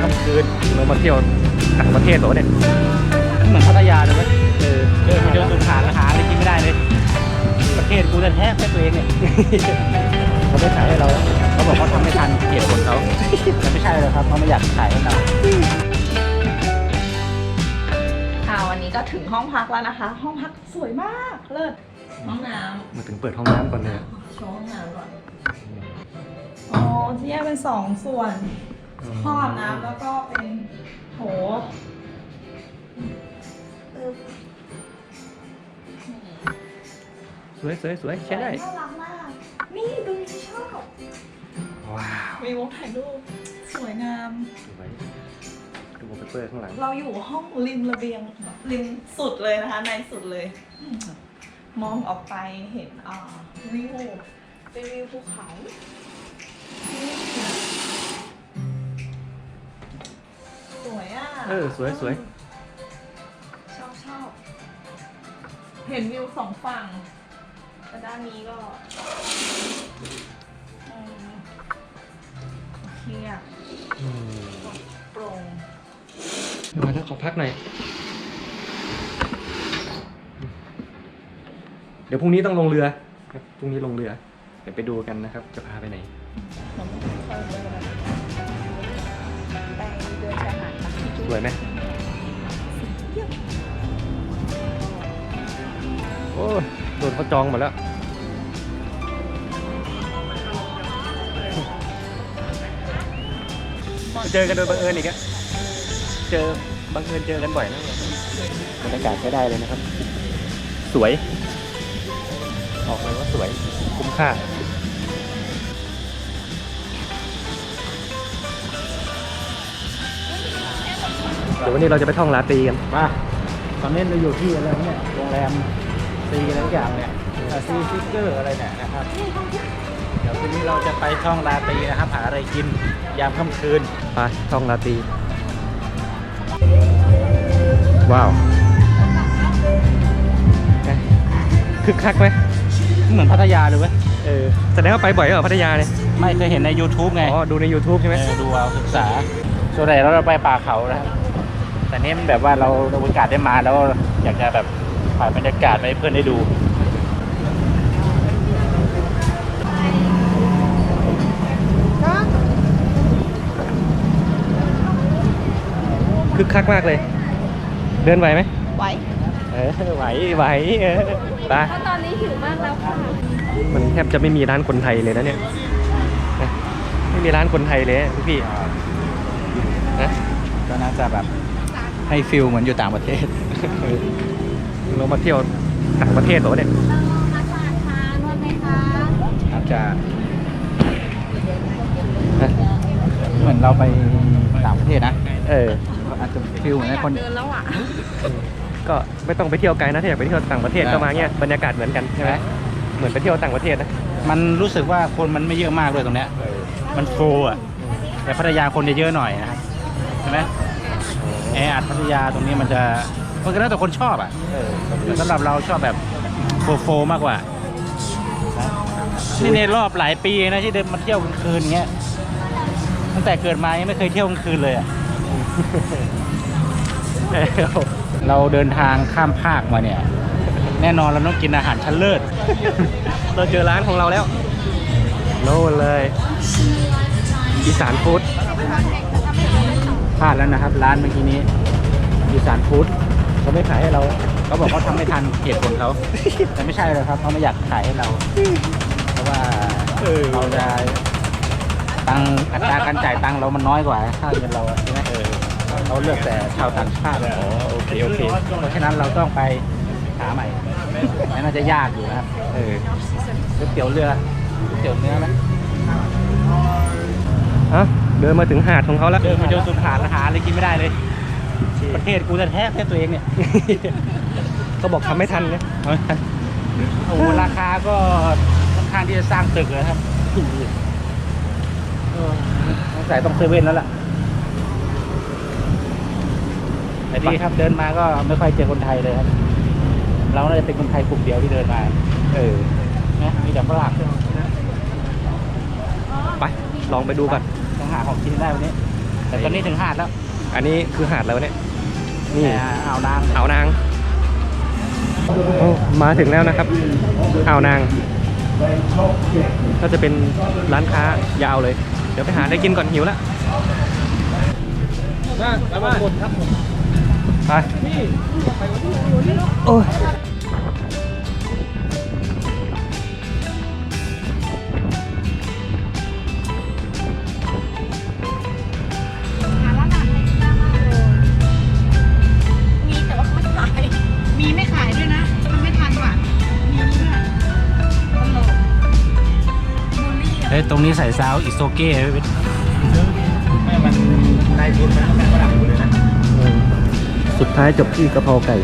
ค่ำคืนเรามาเที่ยวต่างประเทศเหรอวะเนี่ยเหมือนพัทยาเลยเว้ยเออเดินไปเดินสุดขาดหาอะไรกินไม่ได้เลย ประเทศกูจะแทบแค่ตัวเองเนี่ยเขาไม่ขายให้เราเขาบอกเขาทำไม่ทันเกลียดคนเขาแต่ไม่ใช่เลยครับเขาไม่อยากขายให้เราค่ะวันนี้ก็ถึงห้องพักแล้วนะคะ ห้องพักสวยมากเลิศห้องน้มาถึงเปิดห้องน้ำก่อนเลยำโชว์ห้องน้ำก่อนอ๋อที่แยกเป็นสองส่วน ห้องอาบน้ำแล้วก็เป็นโถตึ๊บสวยสวยสวยใช้ได้ น่ารักมาก นี่ดูนี่ชอบว้าวมีมุมถ่ายรูปสวยงามสวยดูวอลเปเปอร์ข้างหลัง เราอยู่ห้องริมระเบียงริมสุดเลยนะคะในสุดเลย มองออกไปเห็นอ่าวิวเป็นวิวภูเขาส เออสวยสวยชอบชอบเห็นวิวสองฝั่งแต่ด้านนี้ก็อืมเคลียร์อืมโปร่งมาถ้าขอพักหน่อย เดี๋ยวพรุ่งนี้ต้องลงเรือครับพรุ่งนี้ลงเรือ เดี๋ยวไปดูกันนะครับ จะพาไปไหน สวยไหมโอ้โดนเขาจองหมดแล้ว เจอกันโดยบังเอิญอีกอะเจอบังเอิญเจอกันบ่อยนะบรรยากาศใช้ได้เลยนะครับ สวย ออกเลยว่าสวย คุ้มค่า ดี๋ยววันนี้เราจะไปท่องลาตรีกันมาตอนนี้เราอยู่ที่อะไรวะเนี่ยโรงแรมซีอะไรทุกอย่างเนี่ยซีฟิกเกอร์อะไรเนี่ยนะครับ เดี๋ยวคืนนี้เราจะไปช่องราตรีนะครับหาอะไรกินยามค่ำคืนไปท่องลาตรีว้าวไงคึกคักไหมเหมือนพัทยาเลยเว้ยเออแสดงว่าไปบ่อยเหรอพัทยาเนี่ยไม่เคยเห็นใน YouTube ไง อ๋อ ดูใน YouTube ใช่ไหมเออดูเอาศึกษาส่วนใหญ่เราไปป่าเขานะครับ แต่นี่มันแบบว่าเราเราโอกาสได้มาแล้วอยากจะแบบถ่ายบรรยากาศไปให้เพื่อนได้ดูคึกคักมากเลย เดินไหวไหมไว้เออไหวไหวเออไปเพราะตอนนี้หิวมากแล้วค่ะ มันแทบจะไม่มีร้านคนไทยเลยนะเนี่ยนะไม่มีร้านคนไทยเลยทุกพี่นะก็น่าจะแบบ ให้ฟิลเหมือนอยู่ต่างประเทศเออเรามาเที่ยวต่างประเทศเหรอวะเนี่ยอาจจะนะเหมือนเราไปต่างประเทศนะ เออ อาจจะฟิลเหมือนคนเดินแล้วอะ ก็ไม่ต้องไปเที่ยวไกลนะถ้าอยากไปเที่ยวต่างประเทศใช่ก็มาเงี้ยบรรยากาศเหมือนกันใช่ไหมใช่เหมือนไปเที่ยวต่างประเทศนะ มันรู้สึกว่าคนมันไม่เยอะมากด้วยตรงเนี้ย มันโฟล์อะแต่พัทยาคนจะเยอะหน่อยนะครับใช่ไหม แออัดพัทยาตรงนี้มันจะมันก็แล้วแต่คนชอบอะเออแต่สำหรับเราชอบแบบโฟล์โฟล์มากกว่านะนี่ในรอบหลายปีนะที่เดินมาเที่ยวกลางคืนเงี้ย ตั้งแต่เกิดมายังไม่เคยเที่ยวกลางคืนเลยอะ เราเดินทางข้ามภาคมาเนี่ย แน่นอนเราต้องกินอาหารชั้นเลิศ เราเจอร้านของเราแล้วโน่นเลยอีสานฟู้ด พลาดแล้วนะครับ ร้านเมื่อกี้นี้อีสานฟู้ดเขาไม่ขายให้เราเขาบอกเขาทำไม่ทันเกลียดคนเขาแต่ไม่ใช่เลยครับเขาไม่อยากขายให้เรา เพราะว่าเออเราจะตังค์อัตราการจ่ายตังค์เรามันน้อยกว่าค่าเงินเราอะใช่ไหมเออเราเลือกแต่ชาวต่างชาติอ๋อโอเคโอเคเพราะฉะนั้นเราต้องไปหาใหม่ไม่น่าจะยากอยู่นะครับเออก๋วยเตี๋ยวเรือก๋วยเตี๋ยวเนื้อไหมอะ เดินมาถึงหาดของเขาแล้ว เดินมาเจอสุดหาดหาอะไรกินไม่ได้เลย ประเทศกูจะแทบแค่ตัวเองเนี่ยเขาบอกทำไม่ทันนะโอ้โหราคาก็ค่อนข้างที่จะสร้างตึกเลยครับเออสงสัยต้องเซเว่นแล้วล่ะแต่ดีครับเดินมาก็ไม่ค่อยเจอคนไทยเลยครับ เราน่าจะเป็นคนไทยกลุ่มเดียวที่เดินมา เออนะมีแต่ฝรั่งไป ลองไปดูก่อนต้องยัง หาของกินได้วันนี้ แต่ตอนนี้ถึงหาดแล้วอันนี้คือหาดแล้วเนี่ยนี่แต่อ่าวนางอ่าวนางโอ้มาถึงแล้วนะครับอ่าวนางก็จะเป็นร้านค้ายาวเลย เดี๋ยวไปหาอะไรกินก่อนหิวแล้วมามาครับไปโอ้ย ฮ้ยตรงนี้ใส่ซาวอิโซเก้มันนายทุนมันก็เป็นฝรั่งองเลยนะสุดท้ายจบที่กระเพราไก่